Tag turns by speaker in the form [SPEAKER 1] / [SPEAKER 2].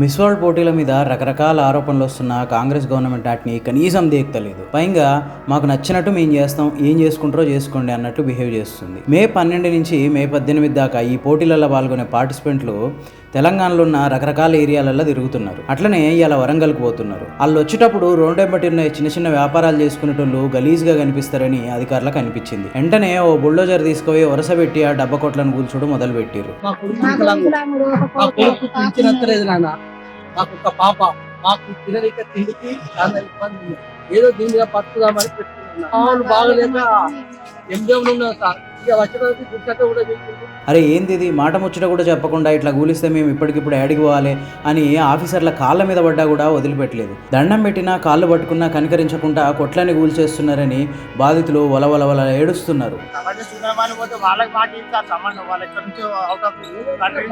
[SPEAKER 1] Miss world పోటీల మీద రకరకాల ఆరోపణలు వస్తున్న కాంగ్రెస్ గవర్నమెంట్ వాటిని కనీసం దేక్తలేదు. పైగా మాకు నచ్చినట్టు మేము చేస్తాం ఏం చేసుకుంటారో చేసుకోండి అన్నట్టు బిహేవ్ చేస్తుంది. మే పన్నెండు నుంచి మే పద్దెనిమిది దాకా ఈ పోటీలలో పాల్గొనే పార్టిసిపెంట్లు తెలంగాణలో ఉన్న రకరకాల ఏరియాలలో తిరుగుతున్నారు. అట్లనే ఇలా వరంగల్కి పోతున్నారు. వాళ్ళు వచ్చేటప్పుడు రోడ్డెంబటి ఉన్న చిన్న చిన్న వ్యాపారాలు చేసుకునేటోళ్ళు గలీజ్గా కనిపిస్తారని అధికారులకు అనిపించింది. వెంటనే ఓ బుల్డోజర్ తీసుకుపోయి వరుస పెట్టి ఆ డబ్బ కొట్లను కూల్చోడు మొదలు పెట్టారు
[SPEAKER 2] మాకు ఒక పాప మాకు తిననిక తిండికి చాలా ఇబ్బంది. ఏదో దీని మీద పట్టుదామని పెట్టుకున్నాను బాగలేక ఎంజామ్ ఉన్నాం సార్. ఇక కూడా
[SPEAKER 1] అరే ఏంది ఇది? మాట ముచ్చట కూడా చెప్పకుండా ఇట్లా కూలిస్తే మేము ఇప్పటికిప్పుడు యాడికి పోవాలి అని ఆఫీసర్ల కాళ్ళ మీద పడ్డా కూడా వదిలిపెట్టలేదు. దండం పెట్టినా కాళ్ళు పట్టుకున్నా కనికరించకుండా కొట్లని కూల్చేస్తున్నారని బాధితులు వలవలవల ఏడుస్తున్నారు.
[SPEAKER 3] వాళ్ళకి